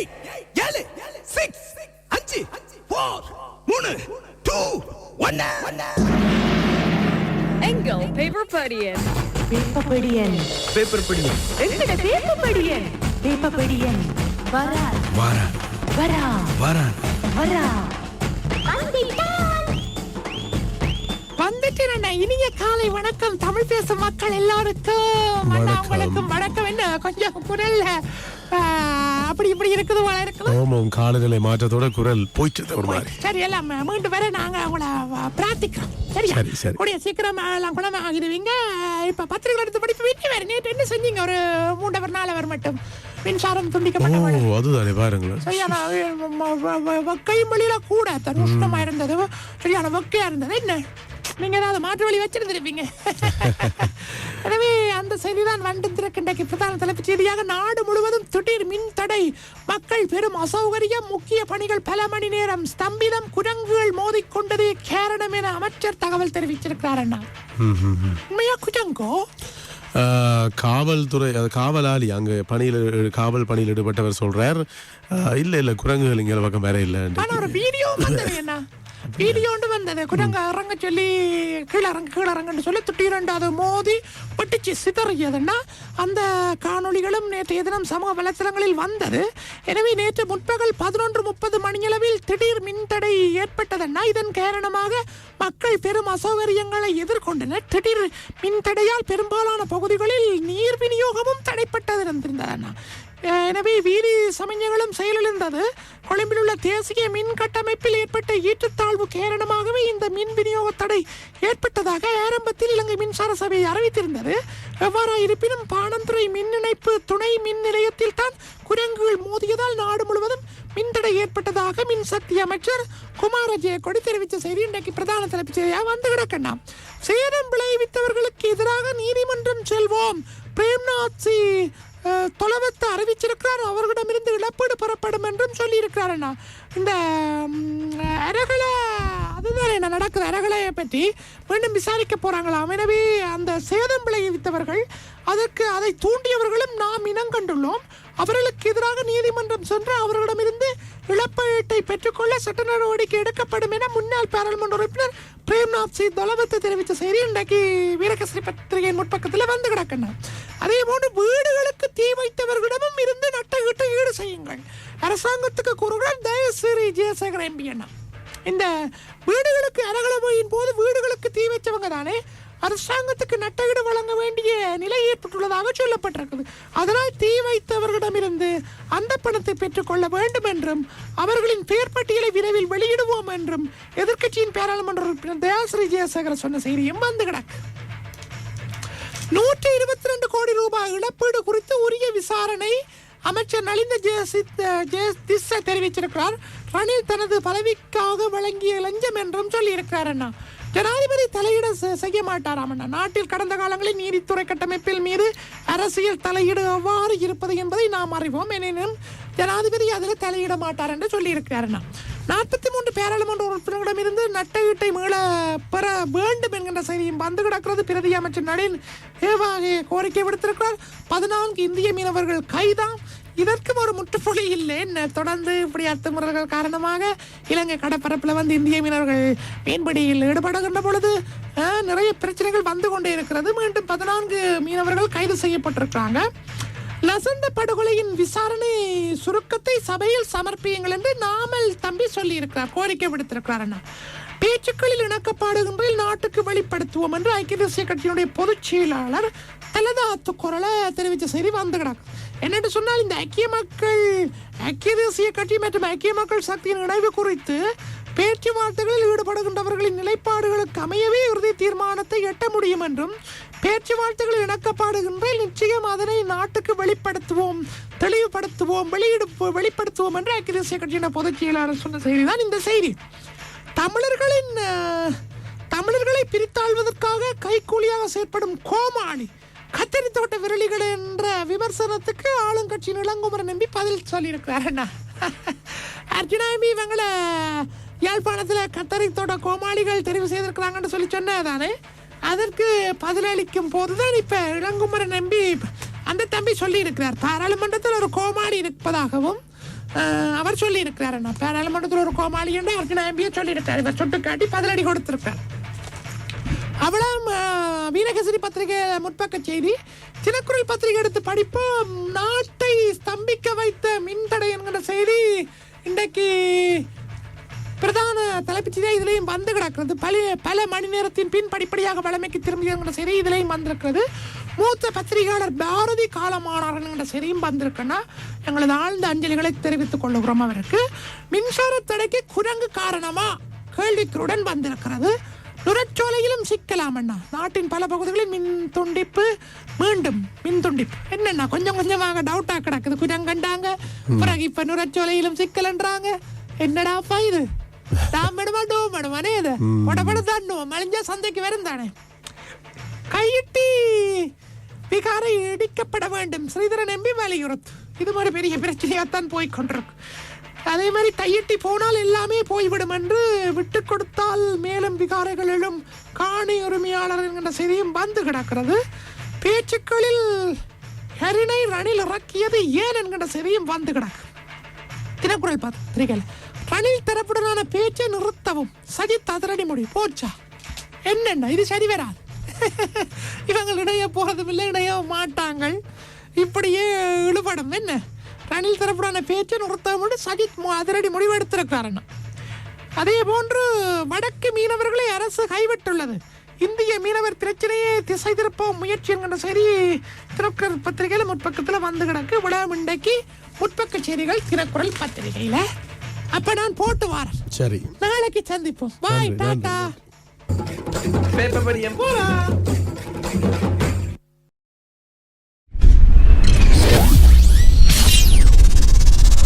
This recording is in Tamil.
எயிட் ஏழு சிக்ஸ் அஞ்சு ஃபோர் மூணு டூ ஒன்னு எங்கள் பேப்பர் படியன்? வேப்பப்படியன் பேப்பர் படி எங்கட வேப்பப்படியன் வேப்பப்படியன் வரா. வாரான் வரா. வாரான் வரா. வந்துட்டேன் அண்ணா. இனிய காலை வணக்கம் தமிழ் பேசும் மக்கள் எல்லாருக்கும். அண்ணா வணக்கம். என்ன கொஞ்சம் குரல்ல அப்படி இருக்குது போல இருக்கலாம் காலநிலை மாற்றத்தோட குரல் போயிட்டு ஒரு மாதிரி. சரி எல்லாம் மீண்டும் வர நாங்க வ- பிரார்த்திக்கிறோம். சரியா? சரி, சரி. கூடிய சீக்கிரம் எல்லாம் குணமாகிடுவீங்க. இப்ப பத்திரிகை எடுத்து படிப்பு வீட்டு வேற. நேற்று என்ன செஞ்சீங்க? ஒரு மூன்றவர் நாலவர் மட்டும். மின்சாரம் ஓ துண்டிக்கப்பட்ட அதுதானே பாருங்களேன். சரியான வெக்கையும் வழியில கூட தருஷ்டமா இருந்தது. சரியான வெக்கையா இருந்தது. என்ன? நீங்க ஏதாவது மாற்று வழி வச்சிருந்திருப்பீங்க. எனவே அந்த செய்திதான் வந்திருக்கின்ற பிரதான தலைப்புச் செய்தியாக நாடு முழுவதும் திடீர் மின் தடை. மக்கள் பெரும் அசௌகரியம் முக்கிய பணிகள் பல மணி நேரம் ஸ்தம்பிதம் குரங்குகள் மோதிக்கொண்டதே காரணம் என அமைச்சர் தகவல் தெரிவிச்சிருக்கிறார் அண்ணா. உண்மையா குரங்கோ காவல்துறை அது காவலாளி அங்க பணியில் காவல் பணியில் ஈடுபட்டவர் சொல்றார். இல்ல இல்ல குரங்குகள் இங்க பக்கம் வேற இல்ல ஆனா வந்தது என்ன வீடியோ குரங்க இறங்க சொல்லி கீழே இறங்க கீழே இறங்கன்னு சொல்லி துட்டி ரெண்டாவது மோதி வெட்டிச்சு சிதறியதுன்னா அந்த காணொளிகளும் நேற்றைய தினம் சமூக வலைத்தளங்களில் வந்தது. எனவே நேற்று முற்பகல் பதினொன்று முப்பது மணியளவில் திடீர் மின்தடை ஏற்பட்டதுன்னா இதன் காரணமாக மக்கள் பெரும் அசௌகரியங்களை எதிர்கொண்டனர். திடீர் மின்தடையால் பெரும்பாலான பகுதிகளில் நீர் விநியோகமும் தடைப்பட்டது இருந்திருந்ததுன்னா எனவே வீதி சமயங்களும் செயலிழந்தது. கொழும்பில் உள்ள தேசிய மின் கட்டமைப்பில் ஏற்பட்ட ஏற்றத்தாழ்வு காரணமாகவே இந்த மின் விநியோக தடை ஏற்பட்டதாக ஆரம்பத்தில் இலங்கை மின்சார சபை அறிவித்திருந்தது. எவ்வாறு இருப்பினும் பாணந்துறை மின் இணைப்பு துணை மின் நிலையத்தில் தான் குரங்குகள் மோதியதால் நாடு முழுவதும் மின்தடை ஏற்பட்டதாக மின்சக்தி அமைச்சர் குமார ஜெயக்கொடி தெரிவித்த செய்தி இன்றைக்கு பிரதான தலைப்புச் செய்தியாக வந்து கிடக்கண்ணா. சேதம் விளைவித்தவர்களுக்கு எதிராக நீதிமன்றம் செல்வோம். பிரேம்நாத் சி தொலைவத்தை அறிவிச்சிருக்கிறார். அவர்களிடமிருந்து இழப்பீடு பெறப்படும் என்றும் சொல்லியிருக்கிறார் அண்ணா. இந்த அரகலை அதுதான் என்ன நடக்குது. அரகலையை பற்றி மீண்டும் விசாரிக்க போகிறாங்களாம் எனவே அந்த சேதம் விளைவித்தவர்கள் அதற்கு அதை தூண்டியவர்களும் நாம் இனங்கண்டுள்ளோம். அவர்களுக்கு எதிராக நீதிமன்றம் சென்று அவர்களிடமிருந்து இழப்பீட்டை பெற்றுக்கொள்ள சட்ட நடவடிக்கை எடுக்கப்படும் என முன்னாள் பாராளுமன்ற உறுப்பினர் பிரேம்நாத் சி. தொலவத்து தெரிவித்த செய்தி இன்றைக்கு வீரகசரி பத்திரிகையின் முற்பக்கத்தில் வந்து கிடக்குன்னா அதே போன்று வீடுகளுக்கு தீ வைத்தவர்களிடமும் இருந்து நட்டகிட்டு ஈடு செய்யுங்கள். அரசாங்கத்துக்கு கூறுகிறார் தயசிறி ஜெயசேகர் எம்பி அண்ணா இந்த வீடுகளுக்கு அரகலமையின் போது வீடுகளுக்கு தீ வச்சவங்க தானே அரசாங்கத்துக்கு நட்டகிடு வழங்க வேண்டிய நிலை ஏற்பட்டுள்ளதாக சொல்லப்பட்டிருக்குது அதனால் தீ வைத்தவர்களிடமிருந்து அந்த பணத்தை பெற்றுக்கொள்ள வேண்டும் என்றும் அவர்களின் பெயர் பட்டியலை விரைவில் வெளியிடுவோம் என்றும் எதிர்க்கட்சியின் பாராளுமன்ற உறுப்பினர் தயாசிரி ஜெயசேகர் சொன்ன செய்தியும் வந்து கிடக்கு. நூற்றி இருபத்தி ரெண்டு கோடி ரூபாய் இழப்பீடு குறித்து உரிய விசாரணை அமைச்சர் நலிந்த ஜெயசித் ஜெயதிஷ தெரிவிச்சிருக்கிறார் ரணில் தனது பதவிக்காக வழங்கிய லஞ்சம் என்றும் சொல்லியிருக்கிறார் அண்ணா. ஜனாதிபதி தலையிட செ- செய்ய மாட்டாராம் அண்ணா. நாட்டில் கடந்த காலங்களில் நீதித்துறை கட்டமைப்பில் மீது அரசியல் தலையீடு எவ்வாறு இருப்பது என்பதை நாம் அறிவோம். எனினும் ஜனாதிபதி அதில் தலையிட மாட்டார் என்று சொல்லியிருக்கிறார் அண்ணா. நாற்பத்தி மூன்று பாராளுமன்ற உறுப்பினர்களிடமிருந்து நட்டஈட்டை மீள பெற வேண்டும் என்கின்ற செய்தியும் வந்து கிடக்கிறது. பிரதி அமைச்சர் நளின் ஏவாக கோரிக்கை விடுத்திருக்கிறார். பதினான்கு இந்திய மீனவர்கள் கைதாம் இதற்கும் ஒரு முற்றுப்புள்ளி இல்லை. என்ன தொடர்ந்து இப்படி அத்துமுறைகள் காரணமாக இலங்கை கடற்பரப்பில் வந்து இந்திய மீனவர்கள் மீன்பிடியில் ஈடுபடுகின்ற பொழுது நிறைய பிரச்சனைகள் வந்து கொண்டே இருக்கிறது. மீண்டும் பதினான்கு மீனவர்கள் கைது செய்யப்பட்டிருக்கிறாங்க. லசந்த படுகொலையின் விசாரணை சுருக்கத்தை சபையில் சமர்ப்பியுங்கள் என்று நாமல் தம்பி சொல்லியிருக்கிறார். கோரிக்கை விடுத்திருக்கிறார் அண்ணா. பேச்சுக்களில் இணக்கப்பாடுகின்றில் நாட்டுக்கு வெளிப்படுத்துவோம் என்று ஐக்கிய தேசிய கட்சியினுடைய பொதுச் செயலாளர் தலதாத்து குரலை தெரிவித்த செய்தி வந்துகிறார் என்னென்று சொன்னால் இந்த ஐக்கிய மக்கள் ஐக்கிய தேசிய கட்சி மற்றும் ஐக்கிய மக்கள் சக்தியின் இணைவு குறித்து பேச்சுவார்த்தைகளில் ஈடுபடுகின்றவர்களின் நிலைப்பாடுகளுக்கு அமையவே இறுதி தீர்மானத்தை எட்ட முடியும் என்றும் பேச்சுவார்த்தைகள் இணக்கப்பாடுகின்ற நிச்சயம் அதனை நாட்டுக்கு வெளிப்படுத்துவோம் தெளிவுபடுத்துவோம் வெளியிடு வெளிப்படுத்துவோம் என்று ஐக்கிய தேசிய கட்சியின் பொதுச் செயலாளர் சொன்ன செய்திதான் இந்த செய்தி. தமிழர்களின் தமிழர்களை பிரித்தாள்வதற்காக கைக்கூலியாக செயற்படும் கோமாளி கத்தரி தோட்ட விரலிகள் என்ற விமர்சனத்துக்கு ஆளுங்கட்சியின் இளங்குமரன் நம்பி பதில் சொல்லியிருக்கிறார். அண்ணா அர்ஜுனா எம்பி இவங்களை யாழ்ப்பாணத்தில் கத்தரி தோட்ட கோமாளிகள் தெரிவு செய்திருக்கிறாங்கன்னு சொல்லி சொன்னதானே அதற்கு பதிலளிக்கும் போதுதான் இப்ப இளங்குமரன் நம்பி அந்த தம்பி சொல்லி இருக்கிறார் பாராளுமன்றத்தில் ஒரு கோமாளி இருப்பதாகவும் அவர் சொல்லி இருக்கிறார் என்ன பாராளுமன்றத்தில் ஒரு கோமாளி என்று அவருக்கு நான் எம்பியே சொல்லி இருக்கிறார் இவர் சுட்டு காட்டி பதிலடி கொடுத்திருப்பார் அவளாம் வீரகசரி பத்திரிகை முற்பக்க செய்தி தினக்குரல் பத்திரிகை எடுத்து படிப்போம். நாட்டை ஸ்தம்பிக்க வைத்த மின்தடை என்கிற செய்தி இன்றைக்கு பிரதான தலைப்புச் செய்தியா இதுலேயும் வந்து கிடக்கிறது. பல பல மணி நேரத்தின் பின் படிப்படியாக வளமைக்கு திரும்பிய செய்தி இதுலேயும் வந்திருக்கிறது. மூத்த பத்திரிகையாளர் பாரதி காலமானார் என்கிற செய்தியும் வந்திருக்குன்னா எங்களது ஆழ்ந்த அஞ்சலிகளை தெரிவித்துக் கொள்ளுகிறோம் அவருக்கு. மின்சார தடைக்கு குரங்கு காரணமா கேள்விக்குடன் வந்திருக்கிறது. நுரச்சோலையிலும் சிக்கலாம் அண்ணா. நாட்டின் பல பகுதிகளில் மின் துண்டிப்பு மீண்டும் மின் துண்டிப்பு. என்னண்ணா கொஞ்சம் கொஞ்சமாக டவுட்டா கிடக்குது. குரங்கண்டாங்க பிறகு இப்ப நுரச்சோலையிலும் சிக்கலன்றாங்க என்னடாப்பா இது? இது உடம்பட தாண்டுவோம் மலிஞ்சா சந்தைக்கு வரும் தானே கையிட்டி விகாரை இடிக்கப்பட வேண்டும் ஸ்ரீதரன் எம்பி வலியுறுத்து இது மாதிரி பெரிய பிரச்சனையாத்தான் போய் கொண்டிருக்கு அதே மாதிரி கையிட்டி போனால் எல்லாமே போய்விடும் என்று விட்டு கொடுத்தால் மேலும் விகாரைகள் எழும் காணி உரிமையாளர் என்கிற செய்தியும் வந்து கிடக்கிறது பேச்சுக்களில் ஹரிணை ரணில் இறக்கியது ஏன் என்கிற செய்தியும் வந்து கிடக்கு தினக்குரல் பத்திரிகையில் ரணில் தரப்புடனான பேச்சை நிறுத்தவும். சஜித் அதிரடி முடி போச்சா? என்னென்ன? இது சரி வராது. இவங்க இணைய போகிறதும் இல்லை இணைய மாட்டாங்கள். இப்படியே இழுபடும். என்ன? ரணில் தரப்புடான பேச்சை நிறுத்தவும் சஜித் அதிரடி முடிவு அதே போன்று வடக்கு மீனவர்களை அரசு கைவிட்டுள்ளது. இந்திய மீனவர் பிரச்சனையை திசை திருப்ப முயற்சி என்கின்ற செய்தி தினக்குரல் பத்திரிகையில் முற்பக்கத்தில் வந்து கிடக்கு. விழா இன்றைக்கு முற்பக்க செய்திகள் தினக்குரல் பத்திரிகையில். அப்ப நான் போட்டு வரேன். சரி. நாளைக்கு சந்திப்போம். Bye tata. பேப்பர் படியம். போலாம்